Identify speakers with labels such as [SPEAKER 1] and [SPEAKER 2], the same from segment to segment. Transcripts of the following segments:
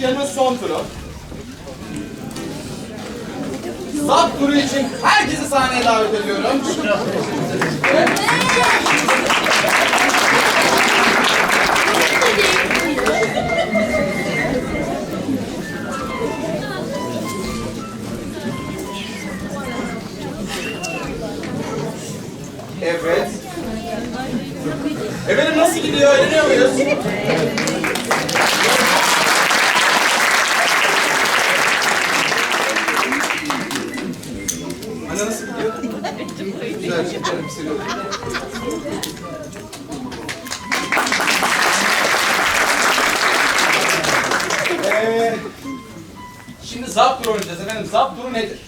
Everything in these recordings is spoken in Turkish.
[SPEAKER 1] yarının son turu. Zap turu için herkesi sahneye davet ediyorum. Evet. Efendim nasıl gidiyor? Eğleniyor muyuz? Nedir?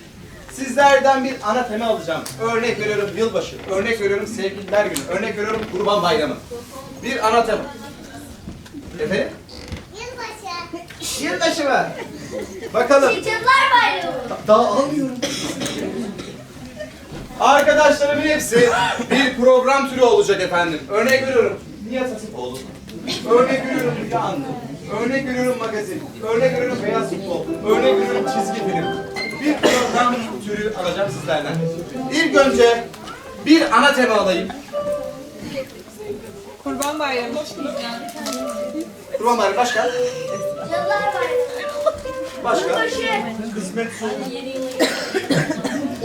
[SPEAKER 1] Sizlerden bir ana tema alacağım. Örnek veriyorum yılbaşı, örnek veriyorum sevgililer günü, örnek veriyorum kurban bayramı. Bir ana tema. Efendim?
[SPEAKER 2] Yılbaşı.
[SPEAKER 1] Yılbaşı mı? Bakalım.
[SPEAKER 2] Çocuklar bayramı.
[SPEAKER 1] Daha almıyorum. Arkadaşlarımın hepsi bir program türü olacak efendim. Örnek veriyorum. Nihat Hatipoğlu. Örnek veriyorum Anlı. Örnek veriyorum magazin. Örnek veriyorum beyaz futbol. Örnek veriyorum çizgi film. Program türü alacağım sizlerden. İlk önce bir ana tema alayım.
[SPEAKER 3] Kurban Bayramı.
[SPEAKER 1] Kurban Bayramı başka?
[SPEAKER 2] Yıllar bayramı.
[SPEAKER 1] Başka? Kısmet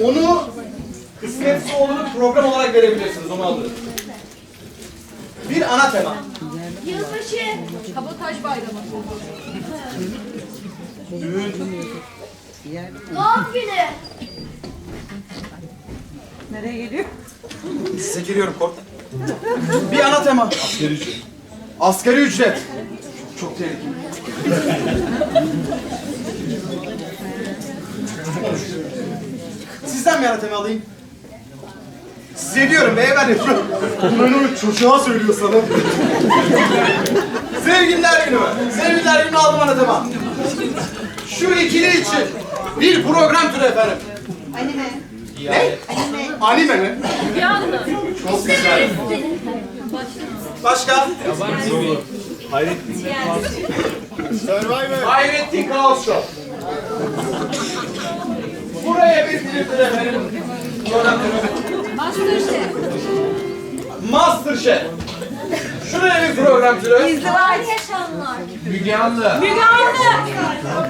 [SPEAKER 1] Onu kısmet olduğunu program olarak verebilirsiniz. Onu alırım. Bir ana tema.
[SPEAKER 2] Yılbaşı.
[SPEAKER 3] Kabotaj Bayramı.
[SPEAKER 2] Doğum günü.
[SPEAKER 3] Nereye geliyor?
[SPEAKER 1] Size giriyorum kork. Bir ana tema. Asgari ücret. Asgari ücret. Çok tehlikeli. Sizden bir ana tema alayım. Size diyorum beyefendi. Bunu çocuğa söylüyor sana. Sevgililer günü mü? Sevgililer günü aldım ana tema. Şu ikili için bir program türü efendim.
[SPEAKER 3] Anime.
[SPEAKER 1] Ne? Anime mi? Çok güzel. Başka? Hayrettin Kaos Show. Buraya bir filmdir efendim. Program türü.
[SPEAKER 3] Masterchef.
[SPEAKER 1] Masterchef. Şuraya bir program türü.
[SPEAKER 3] İzdivaç.
[SPEAKER 2] Yaşanlar.
[SPEAKER 1] Müge Anlı.
[SPEAKER 3] Müge Anlı.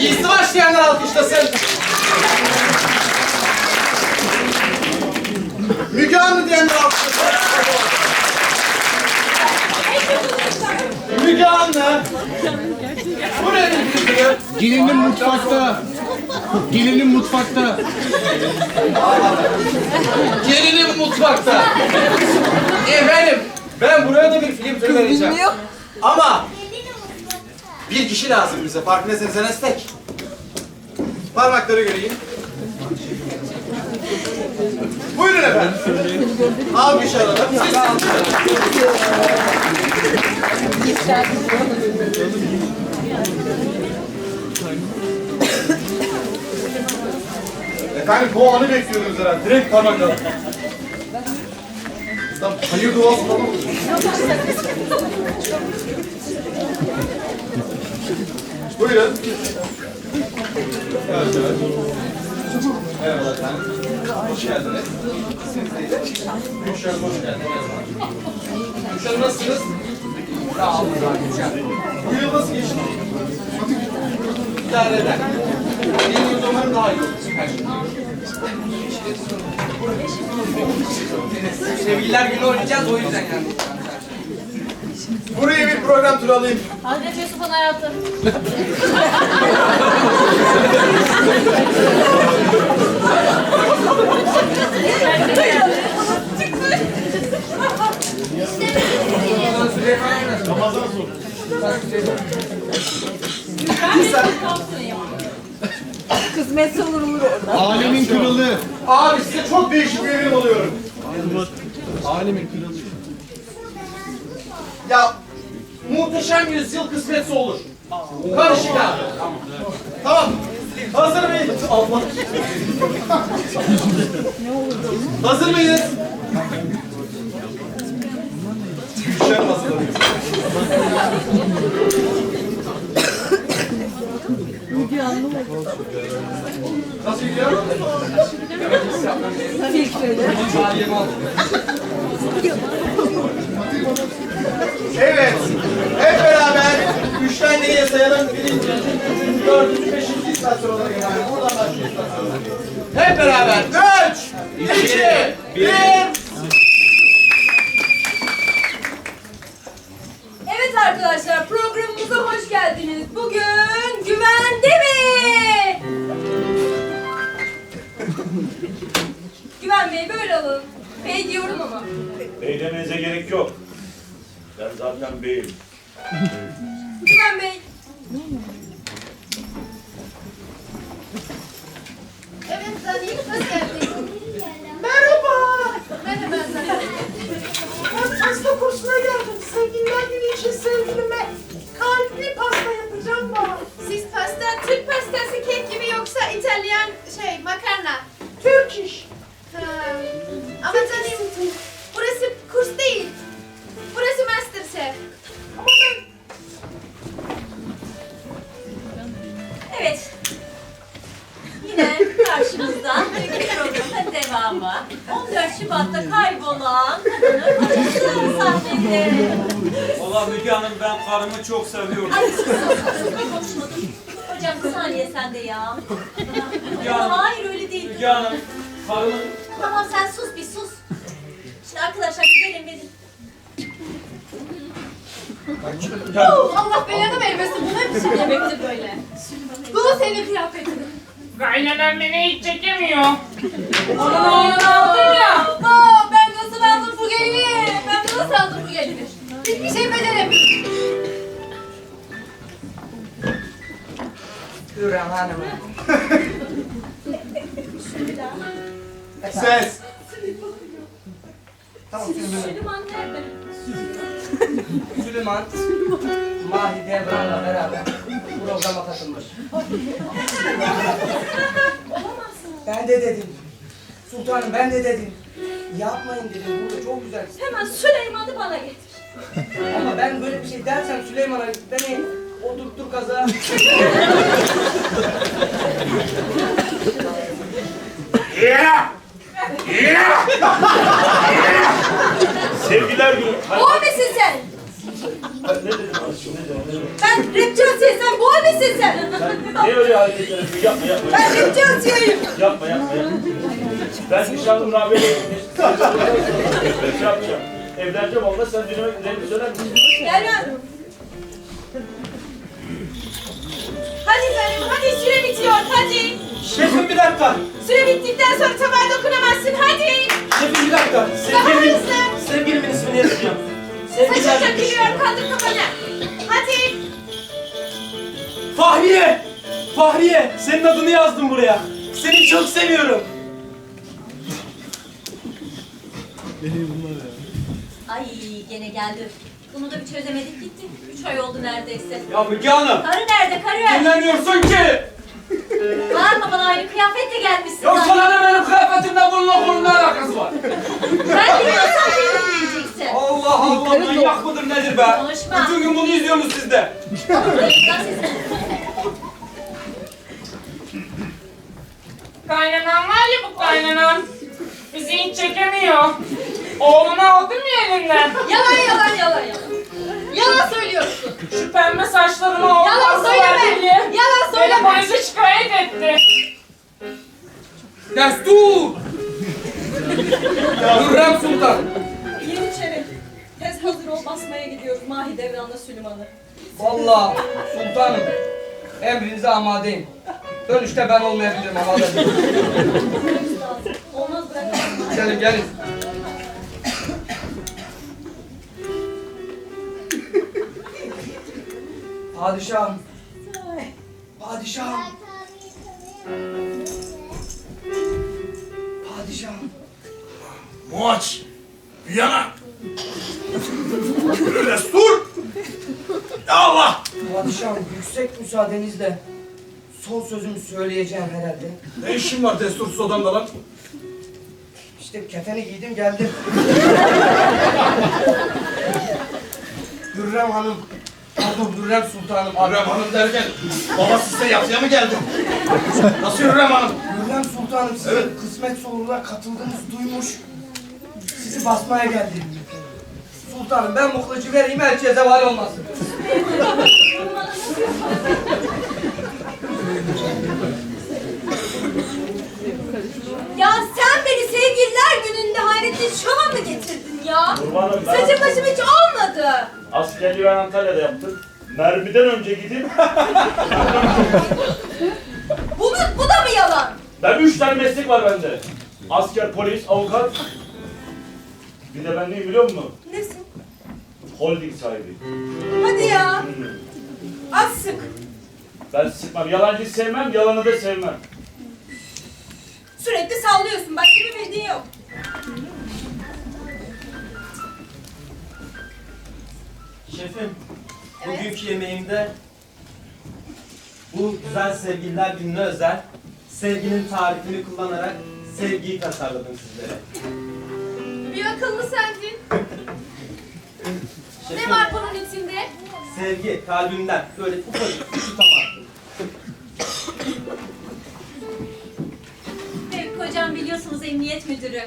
[SPEAKER 1] İzdivaç diyenler alkışlasın. Müge Anlı diyenler alkışlasın. Müge bir film türü.
[SPEAKER 4] Gelinin mutfakta. Gelinin mutfakta.
[SPEAKER 1] Gelinim mutfakta. Efendim, ben buraya da bir film.
[SPEAKER 3] Bilmiyor.
[SPEAKER 1] Ama bir kişi lazım bize. Farkındaysanız Enes tek. Parmakları göreyim. Buyurun efendim. Alkış alalım. Siz alkış alın. Efendim bu anı bekliyoruz herhalde. Direkt parmakları. Tam hayır duası falan olur. Buyurun. Evet, evet. Merhaba efendim. Hoş geldiniz. İsminiz neydi? Gülşen hoş geldiniz. Gülşen nasılsınız? Sağ olun. Bu yıl nasıl geçti? İdare eder. Yeni yıl umarım daha iyi olur.
[SPEAKER 5] Sevgililer günü oynayacağız o yüzden yani.
[SPEAKER 1] Buraya bir program turu alayım.
[SPEAKER 2] Hazreti Yusuf'un hayatı.
[SPEAKER 1] Allah. Hazır mıyız? Düşer hazırlanıyor. Müge anlamadım. Nasıl gidiyor? evet. Hep beraber üç taneyi sayalım. Birinci, dördüncü, beşinci istasyonlara gelelim. Hep beraber. Üç, iki, bir.
[SPEAKER 3] Evet arkadaşlar programımıza hoş geldiniz. Bugün güvende mi? Güven Bey böyle alın. Bey diyorum ama.
[SPEAKER 6] Bey demenize gerek yok. Ben zaten beyim.
[SPEAKER 3] Güven Bey.
[SPEAKER 7] Merhaba. Ben pasta kursuna geldim. Sevgililer günü için pasta yapacağım da.
[SPEAKER 2] Siz pasta, Türk pastası kek gibi yoksa İtalyan şey makarna?
[SPEAKER 6] Çok seviyorum.
[SPEAKER 3] Ay konuşmadım. Hocam bir saniye sende ya.
[SPEAKER 6] Ya.
[SPEAKER 3] Hayır öyle değil.
[SPEAKER 6] Müge Hanım karımın...
[SPEAKER 3] Tamam sen sus bir sus. Şimdi arkadaşlar bir gelin verin.
[SPEAKER 2] Allah belanı vermesin. Bu ne biçim yemekti böyle? Bu senin kıyafetin.
[SPEAKER 8] Kaynanan beni hiç çekemiyor. Onun oğlunu aldım ya.
[SPEAKER 2] Aa, ben nasıl aldım bu gelini? Ben nasıl aldım bu gelini? Hiçbir şey beceremiyorum.
[SPEAKER 5] Hürrem Hanım.
[SPEAKER 1] Ses.
[SPEAKER 3] Süleyman nerede?
[SPEAKER 5] Süleyman, Mahi Devran'la beraber programa katılmış. ben de dedim. Sultanım ben de dedim. Yapmayın dedim. Burada çok güzel.
[SPEAKER 3] Hemen Süleyman'ı bana getir.
[SPEAKER 5] Ama ben böyle bir şey dersem Süleyman'a beni oturtur kaza.
[SPEAKER 6] Sevgiler günü.
[SPEAKER 3] Boğa misin sen?
[SPEAKER 6] ne dedim aslında ne dedim?
[SPEAKER 3] Ben rapçi Asiye sen boğa misin sen?
[SPEAKER 6] Niye öyle hareketler yapıyorsun? Yapma yapma.
[SPEAKER 3] Ben rapçi Asiye'yim.
[SPEAKER 6] Yapma yapma yapma. Ben nişanlım Rabia'yla şey yapacağım. Evleneceğim onunla sen düğüne gidelim söyler misin?
[SPEAKER 3] Gel Hadi canım hadi süre bitiyor hadi.
[SPEAKER 5] Şefim bir dakika.
[SPEAKER 3] Süre bittikten sonra tabağa dokunamazsın hadi.
[SPEAKER 5] Şefim bir dakika.
[SPEAKER 3] Daha
[SPEAKER 5] Sevgilimin,
[SPEAKER 3] hızlı.
[SPEAKER 5] sevgilimin ismini yazacağım.
[SPEAKER 3] Saçın
[SPEAKER 5] Sevgiler
[SPEAKER 3] dökülüyor kaldır kafanı. Hadi.
[SPEAKER 5] Fahriye! Fahriye! Senin adını yazdım buraya. Seni çok seviyorum.
[SPEAKER 3] Ay gene geldi. Bunu da bir çözemedik gitti. Üç ay oldu neredeyse.
[SPEAKER 1] Ya Müge Hanım.
[SPEAKER 3] Karı nerede karı?
[SPEAKER 1] Dinlemiyorsun ki.
[SPEAKER 3] Bağırma bana aynı kıyafetle gelmişsin.
[SPEAKER 1] Yok
[SPEAKER 3] zaten.
[SPEAKER 1] sana ne benim kıyafetimle bununla bunun ne alakası var?
[SPEAKER 3] Ben biliyorsam beni dinleyeceksin.
[SPEAKER 1] Allah Allah manyak mıdır nedir be?
[SPEAKER 3] Konuşma.
[SPEAKER 1] Bütün gün bunu izliyorsunuz siz de.
[SPEAKER 8] Kaynanan var ya bu kaynanan. Bizi hiç çekemiyor. Oğlunu aldım ya elinden.
[SPEAKER 2] Yalan yalan yalan yalan. Yalan söylüyorsun.
[SPEAKER 8] Şu pembe saçlarını oğlum
[SPEAKER 2] Yalan söyleme. Yalan
[SPEAKER 8] Beni
[SPEAKER 2] söyleme.
[SPEAKER 8] polise şikayet etti.
[SPEAKER 1] Destur! Hürrem Sultan.
[SPEAKER 3] Gir içeri. Tez hazır ol basmaya gidiyoruz Mahidevran'la Süleyman'ı.
[SPEAKER 5] Vallahi sultanım. Emrinize amadeyim. Dönüşte ben olmayabilirim ama alabilirim.
[SPEAKER 3] Olmaz bırak.
[SPEAKER 1] Gelin gelin.
[SPEAKER 5] Padişahım. Padişahım. Padişahım.
[SPEAKER 6] Muaç! Viyana!
[SPEAKER 1] Destur! Allah!
[SPEAKER 5] Padişahım yüksek müsaadenizle son sözümü söyleyeceğim herhalde.
[SPEAKER 1] Ne işin var destursuz odamda lan?
[SPEAKER 5] İşte kefeni giydim geldim. Hürrem Hanım. Pardon Hürrem Sultanım.
[SPEAKER 1] Hürrem Hanım derken baba size yatıya mı geldi? Nasıl Hürrem Hanım?
[SPEAKER 5] Hürrem
[SPEAKER 1] Sultanım sizin kısmet soruna katıldığınızı duymuş. Sizi basmaya geldi. Sultanım ben bu kılıcı vereyim elçiye zeval olmasın.
[SPEAKER 3] Ya sen beni sevgililer gününde Hayrettin Şov'a mı getirdin ya?
[SPEAKER 6] Kurbanım ben
[SPEAKER 3] Saçım başım hiç olmadı.
[SPEAKER 6] askerliği ben Antalya'da yaptım. Mermiden önce gidip
[SPEAKER 3] Bu, mu, bu da mı yalan?
[SPEAKER 6] ben üç tane meslek var bende. Asker, polis, avukat. Bir de ben neyim biliyor musun?
[SPEAKER 3] Nesin?
[SPEAKER 6] Holding sahibi.
[SPEAKER 3] Hadi ya. Az sık.
[SPEAKER 6] Ben sıkmam. Yalancı sevmem, yalanı da sevmem.
[SPEAKER 3] Sürekli sallıyorsun. Başka bir bildiğin yok.
[SPEAKER 9] Şefim,
[SPEAKER 3] Evet.
[SPEAKER 9] bugünkü yemeğimde bu güzel sevgililer gününe özel sevginin tarifini kullanarak sevgiyi tasarladım sizlere.
[SPEAKER 2] Bir akıllı sendin. Ne
[SPEAKER 9] Şefim,
[SPEAKER 2] var bunun içinde?
[SPEAKER 9] sevgi kalbimden böyle ufacık bir.
[SPEAKER 3] Biliyorsunuz emniyet müdürü.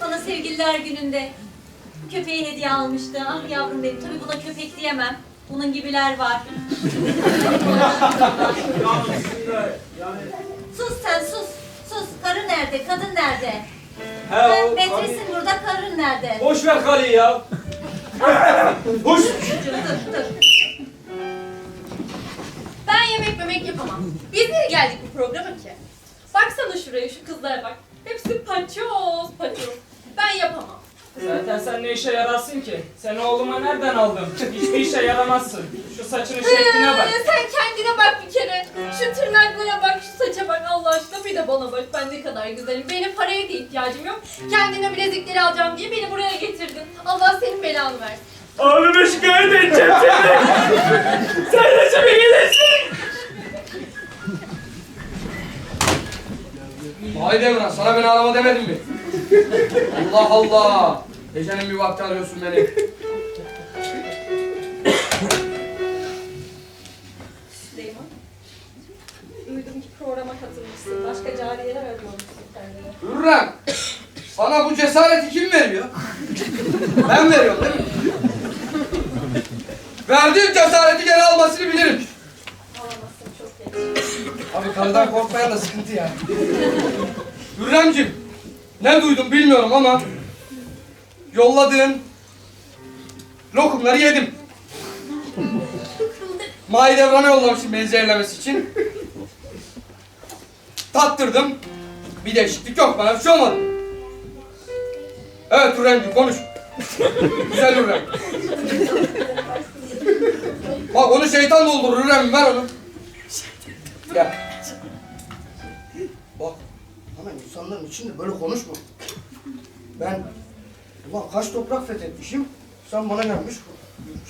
[SPEAKER 3] Bana sevgililer gününde köpeği hediye almıştı. Ah yavrum benim. Tabii buna köpek diyemem. Bunun gibiler var. sus sen sus. Sus. Karı nerede? Kadın nerede?
[SPEAKER 9] He o
[SPEAKER 3] metresin burada karın nerede?
[SPEAKER 9] Boş ver karıyı ya.
[SPEAKER 3] Çocuğum dur dur.
[SPEAKER 2] Yemek memek yapamam. Biz niye geldik bu programa ki? Baksana şuraya, şu kızlara bak. Hepsi paçoz paçoz. Ben yapamam.
[SPEAKER 10] Zaten sen ne işe yararsın ki? Sen oğluma nereden aldın? Hiçbir işe yaramazsın. Şu saçının şekline bak.
[SPEAKER 2] Ee, sen kendine bak bir kere. Şu tırnaklara bak, şu saça bak Allah aşkına bir de bana bak. Ben ne kadar güzelim. Benim paraya da ihtiyacım yok. Kendine bilezikleri alacağım diye beni buraya getirdin. Allah senin belanı versin.
[SPEAKER 6] Abime şikayet edeceğim seni. Sen de şimdi gidersin.
[SPEAKER 5] Vay Devran sana beni arama demedim mi? Allah Allah. Gecenin bir vakti arıyorsun beni.
[SPEAKER 2] Süleyman. Duydum ki programa katılmışsın. Başka cariyeler arıyormuşsun kendine.
[SPEAKER 5] Hürrem. Sana bu cesareti kim veriyor? Ben veriyorum değil mi? Verdiğim cesareti geri almasını bilirim. Abi karıdan korkmayan da sıkıntı ya. Hürremcim, ne duydum bilmiyorum ama yolladığın lokumları yedim. Mahidevran'a yollamışım beni zehirlemesi için. Tattırdım. Bir değişiklik yok bana bir şey olmadı. Evet Hürremcim konuş. Güzel Hürrem. Bak onu şeytan doldurur Hürrem ver onu. Gel. İnsanların içinde böyle konuşma. Ben, ulan kaç toprak fethetmişim, sen bana gelmiş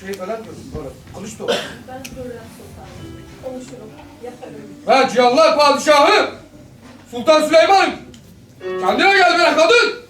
[SPEAKER 5] şey falan diyorsun böyle, kılıç toprak.
[SPEAKER 2] Ben Hürrem Sultanım. Konuşurum, yaparım.
[SPEAKER 5] Ben Cihanlar Padişahı, Sultan Süleyman. Kendine gel be kadın.